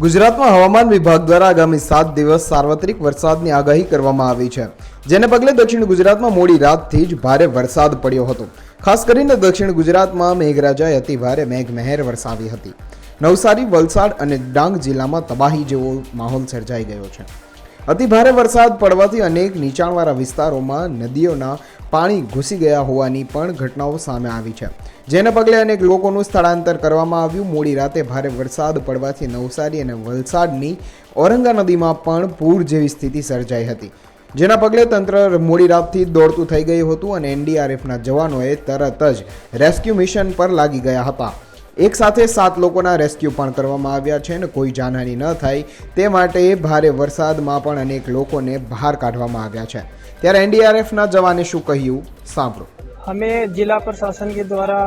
ગુજરાતમાં હવામાન વિભાગ દ્વારા આગામી સાત દિવસ સાર્વત્રિક વરસાદની આગાહી કરવામાં આવી છે. જેને પગલે દક્ષિણ ગુજરાતમાં મોડી રાતથી જ ભારે વરસાદ પડ્યો હતો. ખાસ કરીને દક્ષિણ ગુજરાતમાં મેઘરાજાએ અતિ ભારે મેઘમહેર વરસાવી હતી. નવસારી, વલસાડ અને ડાંગ જિલ્લામાં તબાહી જેવો માહોલ સર્જાઈ ગયો છે. અતિ ભારે વરસાદ પડવાથી અનેક નીચાણવાળા વિસ્તારોમાં નદીઓના પાણી ઘૂસી ગયા હોવાની પણ ઘટનાઓ સામે આવી છે. જેને પગલે અનેક લોકોનું સ્થળાંતર કરવામાં આવ્યું. મોડી રાતે ભારે વરસાદ પડવાથી નવસારી અને વલસાડની ઔરંગા નદીમાં પણ પૂર જેવી સ્થિતિ સર્જાઈ હતી. જેના પગલે તંત્ર મોડી રાતથી દોડતું થઈ ગયું હતું અને એનડીઆરએફના જવાનોએ તરત જ રેસ્ક્યુ મિશન પર લાગી ગયા હતા. એક સાથે સાત લોકોના રેસ્ક્યુ પણ કરવામાં આવ્યા છે અને કોઈ જાનહાની ન થાય તે માટે ભારે વરસાદમાં પણ અનેક લોકોને બહાર કાઢવામાં આવ્યા છે ત્યારે એનડીઆરએફના જવાને શું કહ્યું સાંભળો हमें जिला प्रशासन के द्वारा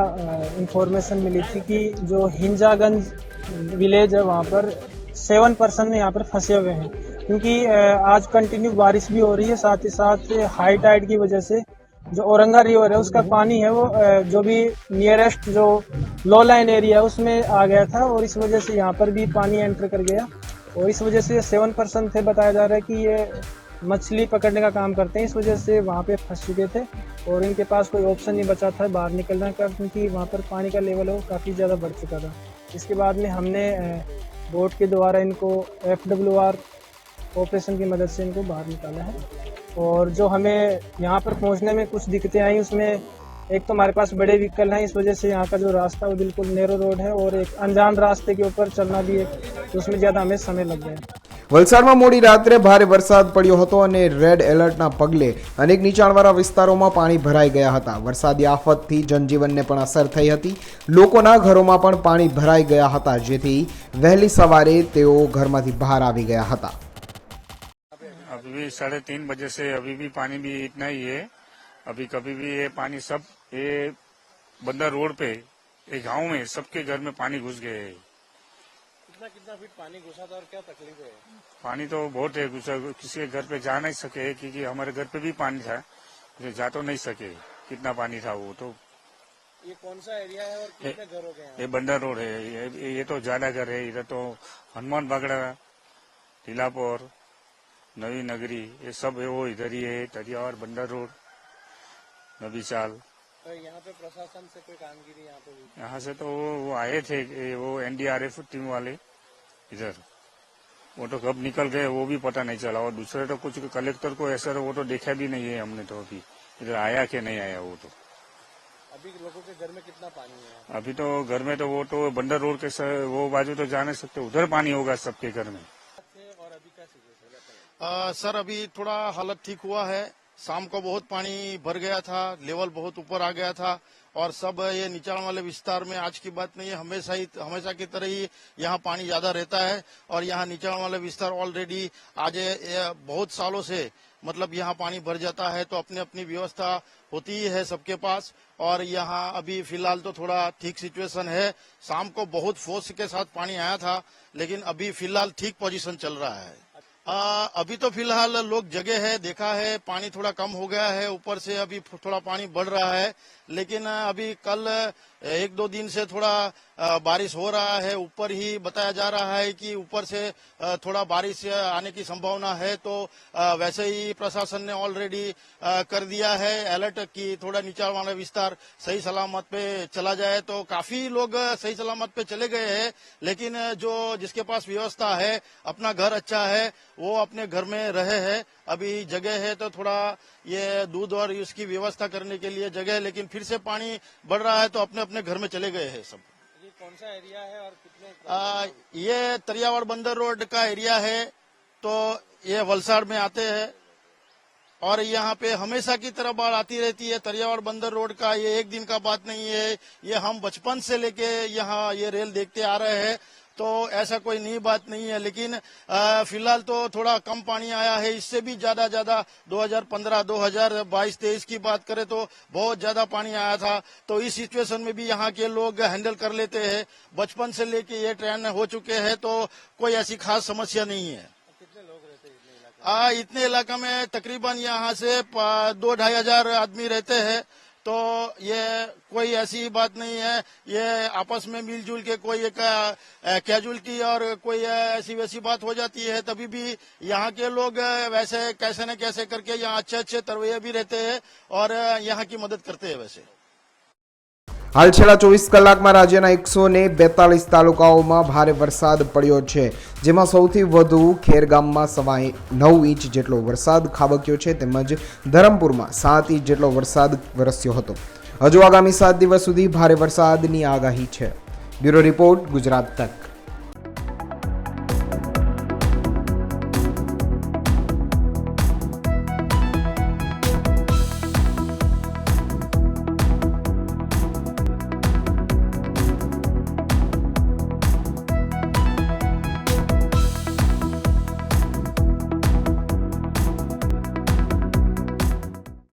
इंफॉर्मेशन मिली थी कि जो हिंजागंज विलेज है वहाँ पर सेवन पर्सन यहाँ पर फंसे हुए हैं क्योंकि अ, आज कंटिन्यू बारिश भी हो रही है साथ ही साथ हाई टाइड की वजह से जो औरंगा रिवर है, उसका पानी है वो जो भी नियरेस्ट जो लो लाइन एरिया है, उसमें आ गया था और इस वजह से यहाँ पर भी पानी एंटर कर गया। और इस वजह से सेवन परसेंट थे, बताया जा रहा है कि ये मछली पकड़ने का काम करते हैं। इस वजह से वहाँ पे फंस चुके थे और इनके पास कोई ऑप्शन नहीं बचा था बाहर निकलने का, क्योंकि वहाँ पर पानी का लेवल है वो काफ़ी ज़्यादा बढ़ चुका था। इसके बाद में हमने बोट के द्वारा इनको एफ़ डब्ल्यू आर ऑपरेशन की मदद से इनको बाहर निकाला है। और जो हमें यहाँ पर पहुँचने में कुछ दिक्कतें आई उसमें एक तो हमारे पास बड़े व्हीकल हैं इस वजह से यहाँ का जो रास्ता वो बिल्कुल नैरो रोड है और एक अनजान रास्ते के ऊपर चलना भी एक तो उसमें ज़्यादा हमें समय लग गया વલસાડમાં મોડી રાત્રે ભારે વરસાદ પડ્યો હતો અને રેડ એલર્ટના પગલે અનેક નીચાણવાળા વિસ્તારોમાં પાણી ભરાઈ ગયા હતા વરસાદી આફતથી જનજીવનને પણ અસર થઈ હતી લોકોના ઘરોમાં પણ પાણી ભરાઈ ગયા હતા જેથી વહેલી સવારે તેઓ ઘરમાંથી બહાર આવી ગયા હતા अभी भी साढ़े तीन बजे से अभी भी पानी भी इतना ही है। अभी कभी भी ये पानी सब ये बंदर रोड पे ये गाँव में सबके घर में पानी घुस गए है। कितना कितना फीट पानी घुसा था और क्या तकलीफ़ है? पानी तो बहुत है घुसा किसी के घर पे जा नहीं सके क्योंकि हमारे घर पे भी पानी था जा तो नहीं सके कितना पानी था वो तो। ये कौन सा एरिया है और कितने घर हो गए ये बंदर रोड है ये, ये तो ज़्यादा घर है इधर तो हनुमान बागड़ा टीलापुर नवी नगरी ये सब है वो इधर ही है तरियावर बंदर रोड नबी चाल तो यहाँ पे प्रशासन से कोई कामगिरी यहाँ पे यहाँ से तो वो, वो आए थे वो एनडीआरएफ टीम वाले इधर। वो तो कब निकल गए वो भी पता नहीं चला। और दूसरे तो कुछ कलेक्टर को ऐसा वो तो देखा भी नहीं है हमने तो अभी। इधर आया कि नहीं आया वो तो। अभी लोगों के घर में कितना पानी है? अभी तो घर में तो वो तो बंदर रोड के वो बाजू तो जा नहीं सकते उधर पानी होगा सबके घर में। अ, सर अभी थोड़ा हालत ठीक हुआ है। शाम को बहुत पानी भर गया था लेवल बहुत ऊपर आ गया था और सब ये निचाण वाले विस्तार में आज की बात नहीं है हमेशा ही हमेशा की तरह ही यहाँ पानी ज़्यादा रहता है और यहाँ निचाण वाले विस्तार ऑलरेडी आज बहुत सालों से मतलब यहाँ पानी भर जाता है तो अपनी अपनी व्यवस्था होती ही है सबके पास और यहाँ अभी फ़िलहाल तो थोड़ा ठीक सिचुएशन है। शाम को बहुत फोर्स के साथ पानी आया था लेकिन अभी फ़िलहाल ठीक पोजीशन चल रहा है। आ, अभी तो फ़िलहाल लोग जगह है देखा है पानी थोड़ा कम हो गया है ऊपर से अभी थोड़ा पानी बढ़ रहा है लेकिन अभी कल एक दो दिन से थोड़ा बारिश हो रहा है ऊपर ही बताया जा रहा है कि ऊपर से थोड़ा बारिश आने की संभावना है तो वैसे ही प्रशासन ने ऑलरेडी कर दिया है अलर्ट कि थोड़ा नीचाण वाला विस्तार सही सलामत पे चला जाए तो काफ़ी लोग सही सलामत पे चले गए हैं लेकिन जो जिसके पास व्यवस्था है अपना घर अच्छा है वो अपने घर में रहे हैं अभी जगह है तो थोड़ा ये दूध और इसकी व्यवस्था करने के लिए जगह है लेकिन फिर से पानी बढ़ रहा है तो अपने अपने घर में चले गए हैं सब। ये कौन सा एरिया है और कितने आ, ये तरियावाड़ बंदर रोड का एरिया है तो ये वलसाड़ में आते हैं। और यहाँ पे हमेशा की तरह बाढ़ आती रहती है तरियावाड़ बंदर रोड का ये एक दिन का बात नहीं है। ये हम बचपन से लेके यहाँ ये रेल देखते आ रहे हैं। तो ऐसा कोई नई बात नहीं है लेकिन फ़िलहाल तो थोड़ा कम पानी आया है। इससे भी ज़्यादा ज़्यादा 2015 2022 23 की बात करें तो बहुत ज़्यादा पानी आया था। तो इस सिचुएशन में भी यहाँ के लोग हैंडल कर लेते हैं। बचपन से लेके ये ट्रेन हो चुके हैं तो कोई ऐसी खास समस्या नहीं है। कितने लोग रहते हैं इतने आ, इतने इलाका में तकरीबन यहाँ से दो ढाई हज़ार आदमी रहते हैं। तो ये कोई ऐसी बात नहीं है। ये आपस में मिलजुल के कोई एक कैजुअलिटी और कोई ऐसी वैसी बात हो जाती है। तभी भी यहाँ के लोग वैसे कैसे न कैसे करके यहाँ अच्छे अच्छे तरवैया भी रहते हैं और यहाँ की मदद करते हैं वैसे। હાલ છેલ્લા ચોવીસ કલાકમાં રાજ્યના એકસો ને બેતાલીસ તાલુકાઓમાં ભારે વરસાદ પડ્યો છે, જેમાં સૌથી વધુ ખેરગામમાં સવા નવ ઇંચ જેટલો વરસાદ ખાબક્યો છે, તેમજ ધરમપુરમાં સાત ઇંચ જેટલો વરસાદ વરસ્યો હતો. હજુ આગામી સાત દિવસ સુધી ભારે વરસાદની આગાહી છે. બ્યુરો રિપોર્ટ, ગુજરાત તક.